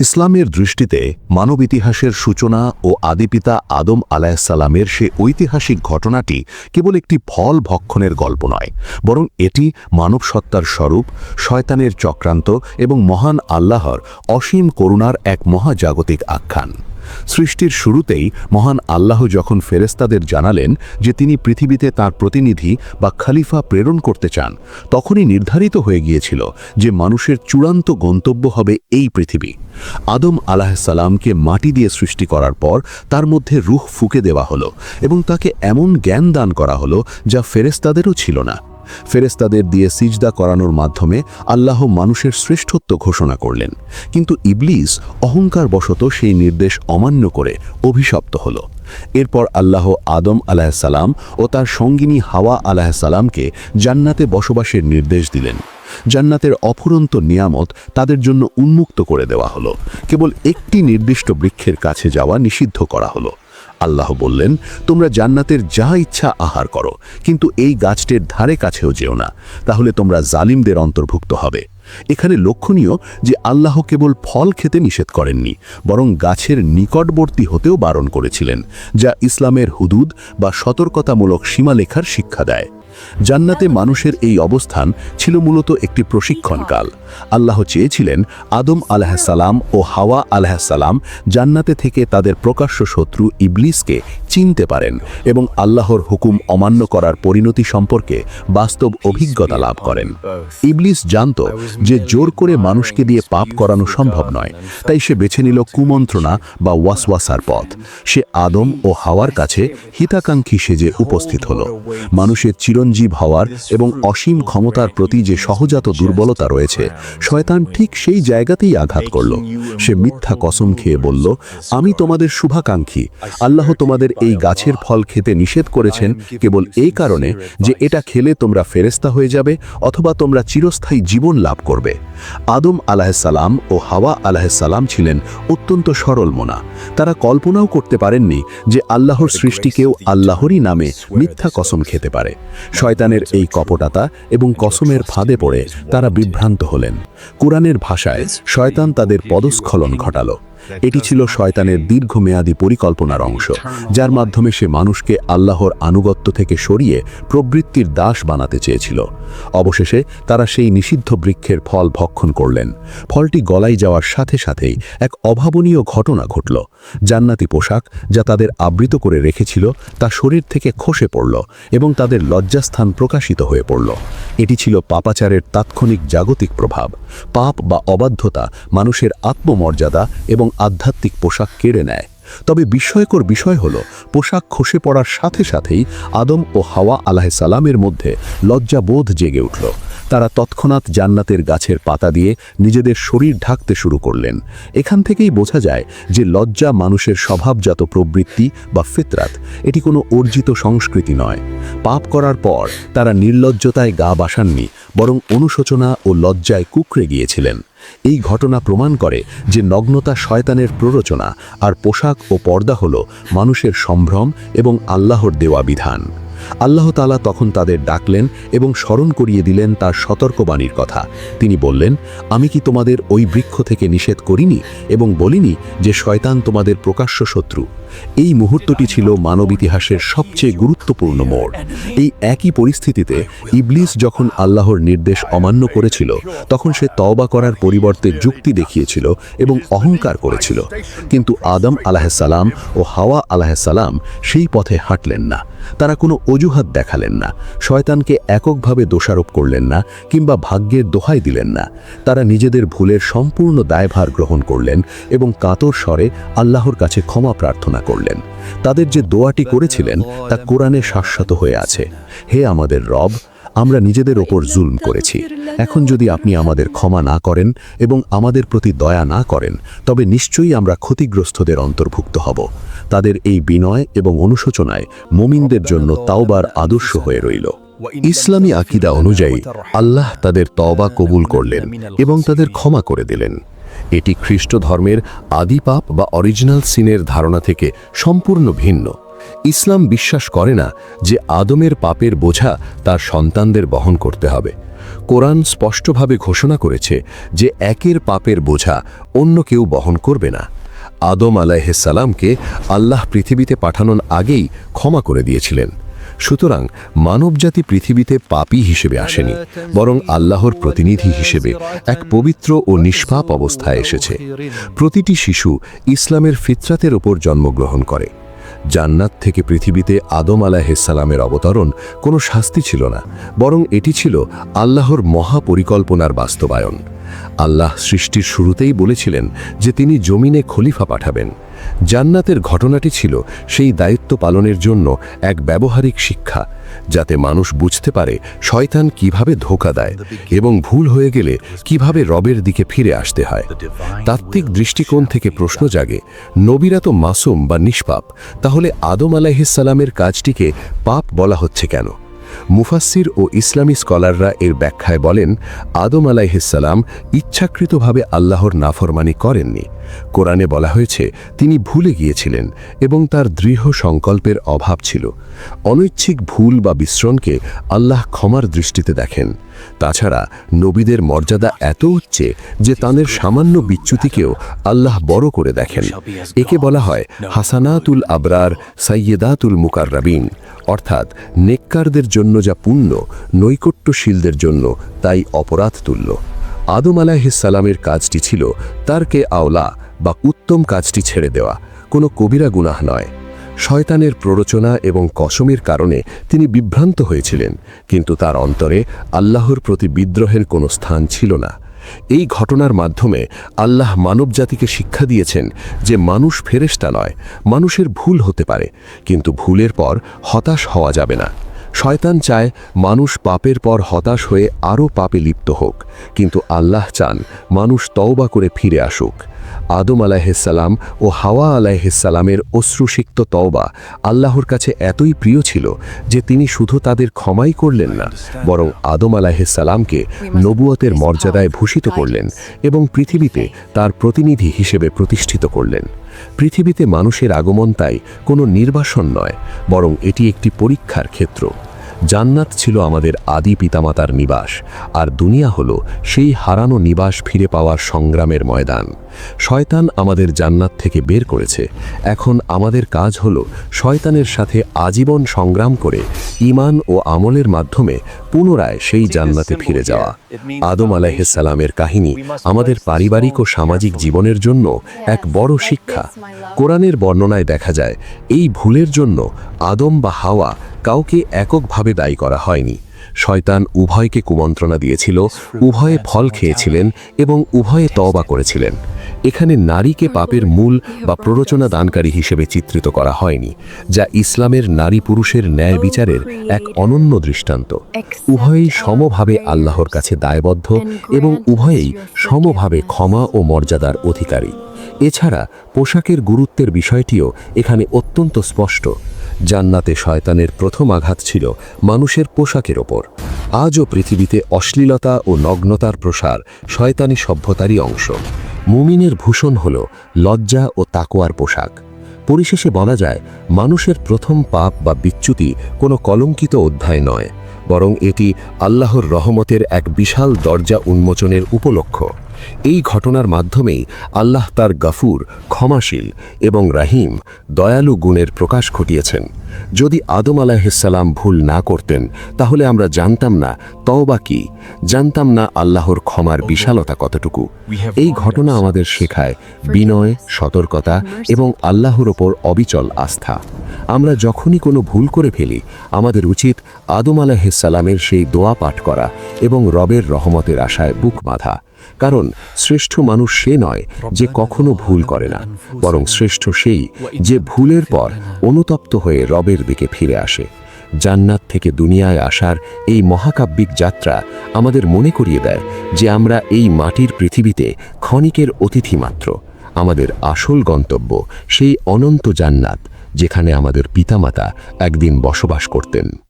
ইসলামের দৃষ্টিতে মানব ইতিহাসের সূচনা ও আদিপিতা আদম আলাহিসাল্লামের সে ঐতিহাসিক ঘটনাটি কেবল একটি ফল ভক্ষণের গল্প নয়, বরং এটি মানব সত্তার স্বরূপ, শয়তানের চক্রান্ত এবং মহান আল্লাহর অসীম করুণার এক মহাজাগতিক আখ্যান। সৃষ্টির শুরুতেই মহান আল্লাহ যখন ফেরেস্তাদের জানালেন যে তিনি পৃথিবীতে তার প্রতিনিধি বা খালিফা প্রেরণ করতে চান, তখনই নির্ধারিত হয়ে গিয়েছিল যে মানুষের চূড়ান্ত গন্তব্য হবে এই পৃথিবী। আদম আলাহিসাল্লামকে মাটি দিয়ে সৃষ্টি করার পর তার মধ্যে রুহ ফুকে দেওয়া হলো এবং তাকে এমন জ্ঞান দান করা হলো যা ফেরেস্তাদেরও ছিল না। ফেরেস্তাদের দিয়ে সিজদা করানোর মাধ্যমে আল্লাহ মানুষের শ্রেষ্ঠত্ব ঘোষণা করলেন। কিন্তু ইবলিস অহংকার বশত সেই নির্দেশ অমান্য করে অভিশপ্ত হল। এরপর আল্লাহ আদম আলাহিসাল্লাম ও তার সঙ্গিনী হাওয়া আলাহিসাল্লামকে জান্নাতে বসবাসের নির্দেশ দিলেন। জান্নাতের অফুরন্ত নিয়ামত তাদের জন্য উন্মুক্ত করে দেওয়া হলো। কেবল একটি নির্দিষ্ট বৃক্ষের কাছে যাওয়া নিষিদ্ধ করা হলো। আল্লাহ বললেন, তোমরা জান্নাতের যা ইচ্ছা আহার করো, কিন্তু এই গাছটির ধারে কাছেও যেও না, তাহলে তোমরা জালিমদের অন্তর্ভুক্ত হবে। এখানে লক্ষণীয় যে আল্লাহ কেবল ফল খেতে নিষেধ করেননি, বরং গাছের নিকটবর্তী হতেও বারণ করেছিলেন, যা ইসলামের হুদুদ বা সতর্কতামূলক সীমালেখার শিক্ষা দেয়। জান্নাতে মানুষের এই অবস্থান ছিল মূলত একটি প্রশিক্ষণকাল। আল্লাহ চেয়েছিলেন আদম আলাহাসাল্লাম ও হাওয়া আলাহাসাল্লাম জান্নাতে থেকে তাদের প্রকাশ্য শত্রু ইবলিসকে চিনতে পারেন এবং আল্লাহর হুকুম অমান্য করার পরিণতি সম্পর্কে বাস্তব অভিজ্ঞতা লাভ করেন। ইবলিস জানত যে জোর করে মানুষকে দিয়ে পাপ করানো সম্ভব নয়, তাই সে বেছে নিল কুমন্ত্রণা বা ওয়াসওয়াসার পথ। সে আদম ও হাওয়ার কাছে হিতাকাঙ্ক্ষী সেজে উপস্থিত হল। মানুষের চিরঞ্জীব হওয়ার এবং অসীম ক্ষমতার প্রতি যে সহজাত দুর্বলতা রয়েছে, শয়তান ঠিক সেই জায়গাতেই আঘাত করল। সে মিথ্যা কসম খেয়ে বলল, আমি তোমাদের শুভাকাঙ্ক্ষী। আল্লাহ তোমাদের এই গাছের ফল খেতে নিষেধ করেছেন কেবল এই কারণে যে এটা খেলে তোমরা ফেরেস্তা হয়ে যাবে অথবা তোমরা চিরস্থায়ী জীবন লাভ করবে। আদম আলাহিসাল্লাম ও হাওয়া আলাহিসাল্লাম ছিলেন অত্যন্ত সরল মোনা। তারা কল্পনাও করতে পারেননি যে আল্লাহর সৃষ্টিকেও আল্লাহরই নামে মিথ্যা কসম খেতে পারে। শয়তানের এই কপটাতা এবং কসমের ফাঁদে পড়ে তারা বিভ্রান্ত হলেন। কোরআনের ভাষায় শয়তান তাদের পদস্খলন ঘটালো। এটি ছিল শয়তানের দীর্ঘমেয়াদী পরিকল্পনার অংশ, যার মাধ্যমে সে মানুষকে আল্লাহর আনুগত্য থেকে সরিয়ে প্রবৃত্তির দাস বানাতে চেয়েছিল। অবশেষে তারা সেই নিষিদ্ধ বৃক্ষের ফল ভক্ষণ করলেন। ফলটি গলায় যাওয়ার সাথে সাথেই এক অভাবনীয় ঘটনা ঘটল। জান্নাতি পোশাক যা তাদের আবৃত করে রেখেছিল তা শরীর থেকে খসে পড়ল এবং তাদের লজ্জাস্থান প্রকাশিত হয়ে পড়ল। এটি ছিল পাপাচারের তাৎক্ষণিক জাগতিক প্রভাব। পাপ বা অবাধ্যতা মানুষের আত্মমর্যাদা এবং আধ্যাত্মিক পোশাক কেড়ে নেয়। তবে বিস্ময়কর বিষয় হল, পোশাক খসে পড়ার সাথে সাথেই আদম ও হাওয়া আলাহ সালামের মধ্যে লজ্জাবোধ জেগে উঠল। তারা তৎক্ষণাৎ জান্নাতের গাছের পাতা দিয়ে নিজেদের শরীর ঢাকতে শুরু করলেন। এখান থেকেই বোঝা যায় যে লজ্জা মানুষের স্বভাবজাত প্রবৃত্তি বা ফিতরাত, এটি কোনো অর্জিত সংস্কৃতি নয়। পাপ করার পর তারা নির্লজ্জতায় গা বাসাননি, বরং অনুশোচনা ও লজ্জায় কুকড়ে গিয়েছিলেন। এই ঘটনা প্রমাণ করে যে নগ্নতা শয়তানের প্ররোচনা আর পোশাক ও পর্দা হল মানুষের সম্ভ্রম এবং আল্লাহর দেওয়া বিধান। আল্লাহ তালা তখন তাদের ডাকলেন এবং স্মরণ করিয়ে দিলেন তার সতর্কবাণীর কথা। তিনি বললেন, আমি কি তোমাদের ওই বৃক্ষ থেকে নিষেধ করিনি এবং বলিনি যে শয়তান তোমাদের প্রকাশ্য শত্রু? এই মুহূর্তটি ছিল মানব ইতিহাসের সবচেয়ে গুরুত্বপূর্ণ মোড়। এই একই পরিস্থিতিতে ইবলিস যখন আল্লাহর নির্দেশ অমান্য করেছিল, তখন সে তওবা করার পরিবর্তে যুক্তি দেখিয়েছিল এবং অহংকার করেছিল। কিন্তু আদম আলাহিসাল্লাম ও হাওয়া আলাহিসাল্লাম সেই পথে হাঁটলেন না। তারা কোনো অজুহাত দেখালেন না। শয়তানকে এককভাবে দোষারোপ করলেন না কিংবা ভাগ্যের দোহাই দিলেন না। তারা নিজেদের ভুলের সম্পূর্ণ দায়ভার গ্রহণ করলেন এবং কাতর স্বরে আল্লাহর কাছে ক্ষমা প্রার্থনা করলেন। তাদের যে দোয়াটি করেছিলেন, তা কোরআনে শাশ্বত হয়ে আছে। হে আমাদের রব, আমরা নিজেদের ওপর জুলম করেছি। এখন যদি আপনি আমাদের ক্ষমা না করেন এবং আমাদের প্রতি দয়া না করেন, তবে নিশ্চয়ই আমরা ক্ষতিগ্রস্তদের অন্তর্ভুক্ত হব। তাদের এই বিনয় এবং অনুশোচনায় মুমিনদের জন্য তাওবার আদর্শ হয়ে রইল। ইসলামী আকিদা অনুযায়ী আল্লাহ তাদের তওবা কবুল করলেন এবং তাদের ক্ষমা করে দিলেন। এটি খ্রিস্ট ধর্মের আদিপাপ বা অরিজিনাল সিনের ধারণা থেকে সম্পূর্ণ ভিন্ন। ইসলাম বিশ্বাস করে না যে আদমের পাপের বোঝা তার সন্তানদের বহন করতে হবে। কোরআন স্পষ্টভাবে ঘোষণা করেছে যে একের পাপের বোঝা অন্য কেউ বহন করবে না। আদম আলাইহিসালামকে আল্লাহ পৃথিবীতে পাঠানোর আগেই ক্ষমা করে দিয়েছিলেন। সুতরাং মানবজাতি পৃথিবীতে পাপী হিসেবে আসেনি, বরং আল্লাহর প্রতিনিধি হিসেবে এক পবিত্র ও নিষ্পাপ অবস্থায় এসেছে। প্রতিটি শিশু ইসলামের ফিতরাতের ওপর জন্মগ্রহণ করে। জান্নাত থেকে পৃথিবীতে আদম আলাহিসাল্লামের অবতরণ কোনো শাস্তি ছিল না, বরং এটি ছিল আল্লাহর মহাপরিকল্পনার বাস্তবায়ন। আল্লাহ সৃষ্টির শুরুতেই বলেছিলেন যে তিনি জমিনে খলিফা পাঠাবেন। জান্নাতের ঘটনাটি ছিল সেই দায়িত্ব পালনের জন্য এক ব্যবহারিক শিক্ষা, যাতে মানুষ বুঝতে পারে শয়তান কীভাবে ধোকা দেয় এবং ভুল হয়ে গেলে কীভাবে রবের দিকে ফিরে আসতে হয়। তাত্ত্বিক দৃষ্টিকোণ থেকে প্রশ্ন জাগে, নবীরা তো মাসুম বা নিষ্পাপ, তাহলে আদম আলাইহিসালামের কাজটিকে পাপ বলা হচ্ছে কেন? মুফাসির ও ইসলামী স্কলাররা এর ব্যাখ্যায় বলেন, আদম আলাইহিসাল্লাম ইচ্ছাকৃতভাবে আল্লাহর নাফরমানি করেননি। কোরআনে বলা হয়েছে, তিনি ভুলে গিয়েছিলেন এবং তার দৃঢ় সংকল্পের অভাব ছিল। অনৈচ্ছিক ভুল বা বিশ্রণকে আল্লাহ ক্ষমার দৃষ্টিতে দেখেন। তাছাড়া নবীদের মর্যাদা এত উচ্চে যে তাদের সামান্য বিচ্যুতিকেও আল্লাহ বড় করে দেখেন। একে বলা হয় হাসানাতুল আবরার সাইয়েদাতুল মুকাররাবিন। অর্থাৎ নেককারদের জন্য যা পুণ্য, নৈকট্যশীলদের জন্য তাই অপরাধ তুল্য আদম আলাহিসাল্লামের কাজটি ছিল তারকে আওলা বা উত্তম কাজটি ছেড়ে দেওয়া, কোনো কবিরা গুনাহ নয়। শয়তানের প্ররোচনা এবং কসমের কারণে তিনি বিভ্রান্ত হয়েছিলেন, কিন্তু তার অন্তরে আল্লাহর প্রতি বিদ্রোহের কোনো স্থান ছিল না। এই ঘটনার মাধ্যমে আল্লাহ মানবজাতিকে শিক্ষা দিয়েছেন যে মানুষ ফেরেস্তা নয়, মানুষের ভুল হতে পারে, কিন্তু ভুলের পর হতাশ হওয়া যাবে না। শয়তান চায় মানুষ পাপের পর হতাশ হয়ে আরও পাপে লিপ্ত হোক, কিন্তু আল্লাহ চান মানুষ তওবা করে ফিরে আসুক। আদম আলাহিসাল্লাম ও হাওয়া আলাহিসাল্লামের অশ্রুসিক্ত তওবা আল্লাহর কাছে এতই প্রিয় ছিল যে তিনি শুধু তাদের ক্ষমাই করলেন না, বরং আদম আলাহিসাল্লামকে নবুয়তের মর্যাদায় ভূষিত করলেন এবং পৃথিবীতে তার প্রতিনিধি হিসেবে প্রতিষ্ঠিত করলেন। পৃথিবীতে মানুষের আগমন তাই কোনো নির্বাসন নয়, বরং এটি একটি পরীক্ষার ক্ষেত্র। জান্নাত ছিল আমাদের আদি পিতামাতার নিবাস, আর দুনিয়া হল সেই হারানো নিবাস ফিরে পাওয়ার সংগ্রামের ময়দান। শয়তান আমাদের জান্নাত থেকে বের করেছে। এখন আমাদের কাজ হল শয়তানের সাথে আজীবন সংগ্রাম করে ইমান ও আমলের মাধ্যমে পুনরায় সেই জান্নাতে ফিরে যাওয়া। আদম আলাইসালামের কাহিনী আমাদের পারিবারিক ও সামাজিক জীবনের জন্য এক বড় শিক্ষা। কোরআনের বর্ণনায় দেখা যায় এই ভুলের জন্য আদম বা হাওয়া কাউকে এককভাবে দায়ী করা হয়নি। শয়তান উভয়কে কুমন্ত্রণা দিয়েছিল, উভয়ে ফল খেয়েছিলেন এবং উভয়ে তবা করেছিলেন। এখানে নারীকে পাপের মূল বা প্ররোচনা দানকারী হিসেবে চিত্রিত করা হয়নি, যা ইসলামের নারী পুরুষের ন্যায় বিচারের এক অনন্য দৃষ্টান্ত। উভয়েই সমভাবে আল্লাহর কাছে দায়বদ্ধ এবং উভয়েই সমভাবে ক্ষমা ও মর্যাদার অধিকারী। এছাড়া পোশাকের গুরুত্বের বিষয়টিও এখানে অত্যন্ত স্পষ্ট। জান্নাতে শয়তানের প্রথম আঘাত ছিল মানুষের পোশাকের ওপর। আজও পৃথিবীতে অশ্লীলতা ও নগ্নতার প্রসার শয়তানি সভ্যতারই অংশ। মুমিনের ভূষণ হল লজ্জা ও তাকোয়ার পোশাক। পরিশেষে বলা যায়, মানুষের প্রথম পাপ বা বিচ্যুতি কোনো কলঙ্কিত অধ্যায় নয়, বরং এটি আল্লাহর রহমতের এক বিশাল দরজা উন্মোচনের উপলক্ষ। এই ঘটনার মাধ্যমেই আল্লাহ তার গাফুর, ক্ষমাশীল এবং রাহিম দয়ালু গুণের প্রকাশ ঘটিয়েছেন। যদি আদম আলাহিসাল্লাম ভুল না করতেন, তাহলে আমরা জানতাম না তওবা কি, জানতাম না আল্লাহর ক্ষমার বিশালতা কতটুকু। এই ঘটনা আমাদের শেখায় বিনয়, সতর্কতা এবং আল্লাহর ওপর অবিচল আস্থা। আমরা যখনই কোনো ভুল করে ফেলি, আমাদের উচিত আদম আলাহিসাল্লামের সেই দোয়া পাঠ করা এবং রবের রহমতের আশায় বুক বাঁধা। কারণ শ্রেষ্ঠ মানুষ সে নয় যে কখনো ভুল করে না বরং শ্রেষ্ঠ সেই যে ভুলের পর অনুতপ্ত হয়ে রবের দিকে ফিরে আসে। জান্নাত থেকে দুনিয়ায় আসার এই মহাকাব্যিক যাত্রা আমাদের মনে করিয়ে দেয় যে আমরা এই মাটির পৃথিবীতে ক্ষণিকের অতিথি মাত্র। আমাদের আসল গন্তব্য সেই অনন্ত জান্নাত যেখানে আমাদের পিতামাতা একদিন বসবাস করতেন।